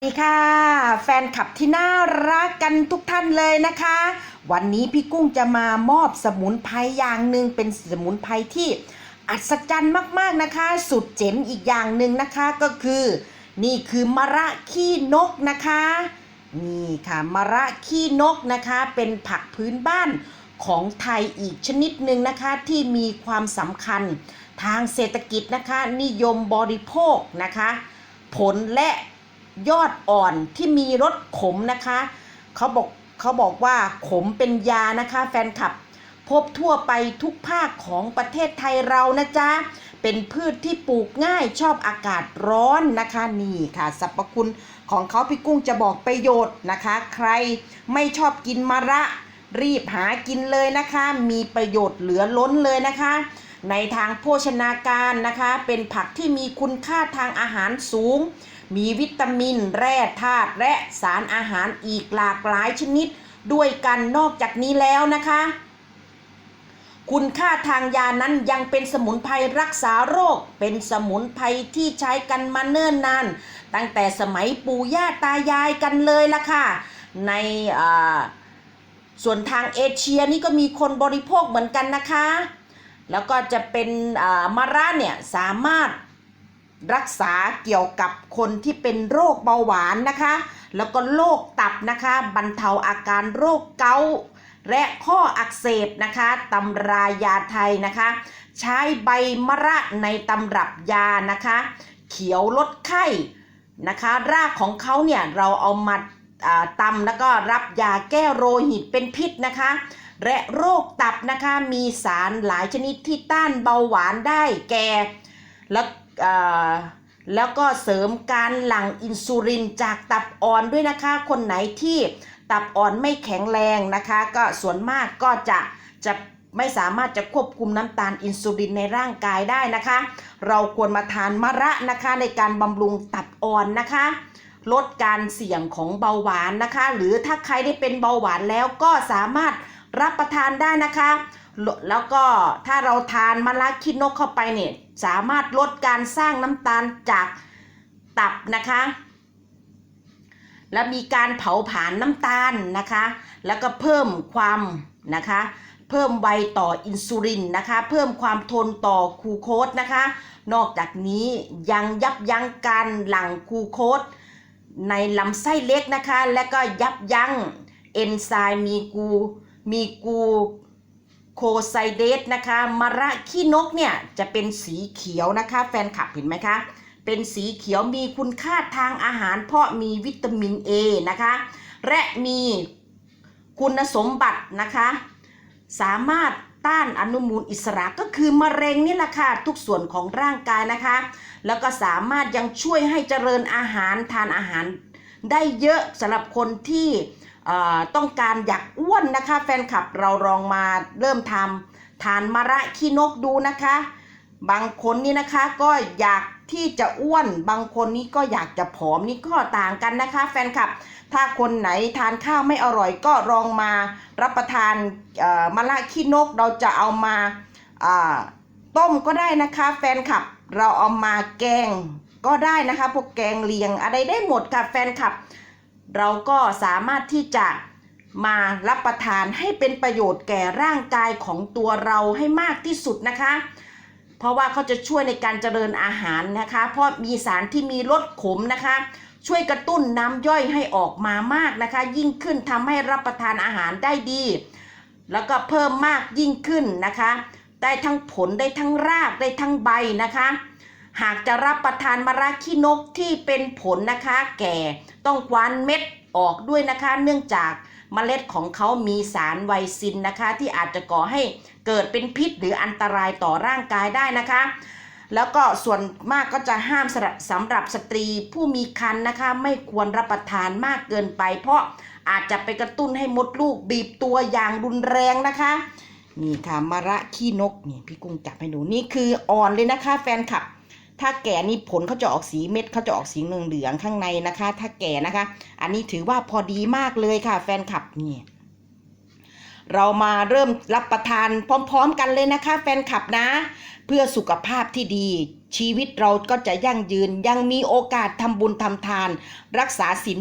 สวัสดีค่ะ แฟนคลับที่น่ารักกันทุกท่านเลยนะคะ วันนี้พี่กุ้งจะมามอบสมุนไพรอย่างหนึ่งเป็นสมุนไพรที่อัศจรรย์มากๆนะคะ สุดเจ๋งอีกอย่างหนึ่งนะคะก็คือ นี่คือมะระขี้นกนะคะ นี่ค่ะมะระขี้นกนะคะ เป็นผักพื้นบ้านของไทยอีกชนิดหนึ่งนะคะที่มีความสำคัญทางเศรษฐกิจนะคะ นิยมบริโภคนะคะ ผลและ ยอดอ่อนที่มีรสขมนะคะเขาบอกเขาบอกว่าขมเป็นยานะคะแฟนคลับ พบทั่วไปทุกภาคของประเทศไทยเรานะจ๊ะ เป็นพืชที่ปลูกง่ายชอบอากาศร้อนนะคะนี่ค่ะสรรพคุณของเขาพี่กุ้งจะบอกประโยชน์นะคะ ใครไม่ชอบกินมะระรีบหากินเลยนะคะ มีประโยชน์เหลือล้นเลยนะคะ ในทางโภชนาการนะคะ เป็นผักที่มีคุณค่าทางอาหารสูง มีวิตามิน แร่ธาตุและสารอาหารอีกหลากหลายชนิดด้วยกันนอกจากนี้แล้วนะคะ คุณค่าทางยานั้นยังเป็นสมุนไพรรักษาโรค เป็นสมุนไพรที่ใช้กันมาเนิ่นนาน ตั้งแต่สมัยปู่ย่าตายายกันเลยล่ะค่ะ ในอ่าส่วนทางเอเชียนี่ก็มีคนบริโภคเหมือนกันนะคะ แล้วก็จะเป็นอ่ามะระเนี่ยสามารถรักษาเกี่ยวกับคนที่เป็นโรคเบาหวานนะคะ แล้วก็โรคตับนะคะบรรเทาอาการโรคเกาต์และข้ออักเสบนะคะตำรายาไทยนะคะ ใช้ใบมะระในตำรับยานะคะ เขียวลดไข้นะคะ รากของเขาเนี่ยเราเอามาตำแล้วก็รับยาแก้โรหิตเป็นพิษนะคะ และโรคตับนะคะมีสารหลายชนิดที่ต้านเบาหวานได้แก่แล้วแล้วก็เสริมการหลั่งอินซูลินจากตับอ่อนด้วยนะคะ คนไหนที่ตับอ่อนไม่แข็งแรงนะคะ ก็ส่วนมากก็จะจะไม่สามารถจะควบคุมน้ำตาลอินซูลินในร่างกายได้นะคะ เราควรมาทานมะระนะคะในการบำรุงตับอ่อนนะคะ ลดการเสี่ยงของเบาหวานนะคะ หรือถ้าใครได้เป็นเบาหวานแล้วก็สามารถ รับประทานได้นะคะ แล้วก็ถ้าเราทานมะระคิดนกเข้าไปเนี่ยสามารถลดการสร้างน้ำตาลจากตับนะคะ และมีการเผาผลาญน้ำตาลนะคะ แล้วก็เพิ่มความนะคะเพิ่มไวต่ออินซูลินนะคะ เพิ่มความทนต่อกลูโคสนะคะ นอกจากนี้ยังยับยั้งการหลั่งกลูโคสในลำไส้เล็กนะคะ และก็ยับยั้งเอนไซม์มีกู มีกูโคไซเดสนะคะมะระขี้นกเนี่ยจะเป็นสีเขียวนะคะ แฟนคลับเห็นไหมคะ เป็นสีเขียวมีคุณค่าทางอาหาร เพราะมีวิตามิน A นะคะ และมีคุณสมบัตินะคะ สามารถต้านอนุมูลอิสระก็คือมะเร็งนี่แหละค่ะทุกส่วนของร่างกายนะคะ แล้วก็สามารถยังช่วยให้เจริญอาหารทานอาหารได้เยอะสำหรับคนที่ ต้องการอยากอ้วนนะคะ แฟนคลับเราลองมาเริ่มทำทานมะระขี้นกดูนะคะ บางคนนี่นะคะก็อยากที่จะอ้วน บางคนนี่ก็อยากจะผอมนี่ก็ต่างกันนะคะ แฟนคลับ ถ้าคนไหนทานข้าวไม่อร่อยก็ลองมารับประทานมะระขี้นกเราจะเอามาต้มก็ได้นะคะ แฟนคลับเราเอามาแกงก็ได้นะคะพวกแกงเลียงอะไรได้หมดค่ะแฟนคลับ เราก็สามารถที่จะมารับประทานให้เป็นประโยชน์แก่ร่างกายของตัวเราให้มากที่สุดนะคะ เพราะว่าเขาจะช่วยในการเจริญอาหารนะคะ เพราะมีสารที่มีรสขมนะคะ ช่วยกระตุ้นน้ำย่อยให้ออกมามากนะคะ ยิ่งขึ้นทำให้รับประทานอาหารได้ดี แล้วก็เพิ่มมากยิ่งขึ้นนะคะ ได้ทั้งผลได้ทั้งรากได้ทั้งใบนะคะ หากจะรับประทานมะระขี้นกที่เป็นผลนะคะ แก่ต้องคว้านเม็ดออกด้วยนะคะ เนื่องจากเมล็ดของเขามีสารไวซินนะคะ ที่อาจจะก่อให้เกิดเป็นพิษหรืออันตรายต่อร่างกายได้นะคะ แล้วก็ส่วนมากก็จะห้ามสำหรับสตรีผู้มีครรภ์นะคะ ไม่ควรรับประทานมากเกินไป เพราะอาจจะไปกระตุ้นให้มดลูกบีบตัวอย่างรุนแรงนะคะนี่ค่ะมะระขี้นกนี่พี่กุ้งจับให้ดูนี่คืออ่อนเลยนะคะ แฟนคลับ ถ้าแก่นี่ผลเขาจะออกสีเม็ดเขาจะออกสีเหลืองเหลืองข้างในนะคะ ถ้าแก่นะคะ อันนี้ถือว่าพอดีมากเลยค่ะ แฟนคลับนี่เรามาเริ่มรับประทานพร้อม ๆ กันเลยนะคะ แฟนคลับนะ เพื่อสุขภาพที่ดี ชีวิตเราก็จะยั่งยืนยังมีโอกาสทำบุญทำทาน รักษาศีล